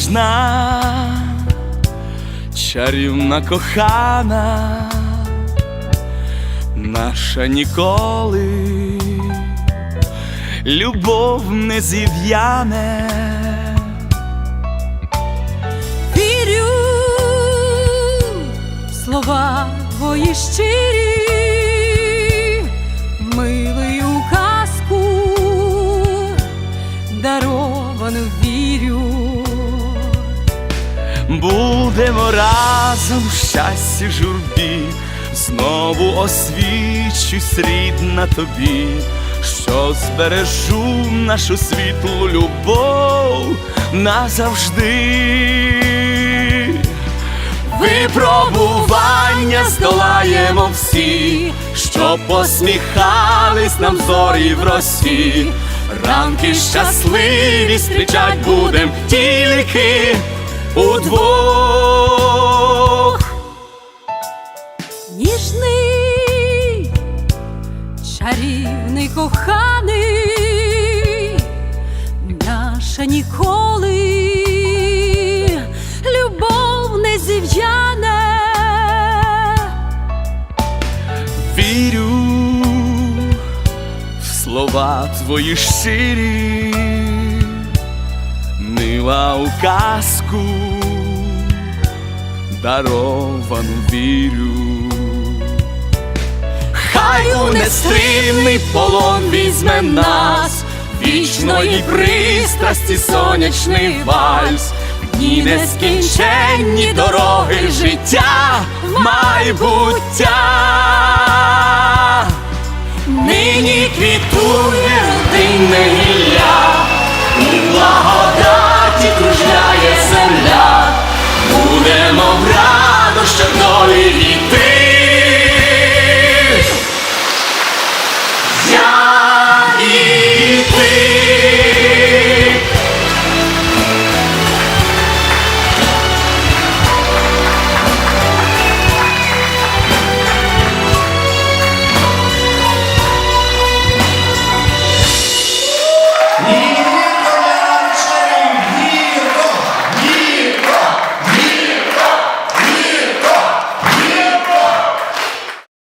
весна, чарівна кохана, наша ніколи, любов не зів'яне. Вірю слова твої щирі, Будемо разом в щасті журбі, знову освічусь рідна тобі, що збережу нашу світлу любов назавжди. Випробування здолаємо всі, щоб посміхались нам зорі в росі. Ранки щасливі зустрічать будем тільки удвох. Ніжний, чарівний коханий, наша ніколи любов не зів'яне. Вірю в слова твої щирі, мила у казку, даровану вірю. Хай у нестримний полон візьме нас, вічної пристрасті сонячний вальс, дні нескінченні дороги життя майбуття. Нині квітує родинне гілля, me.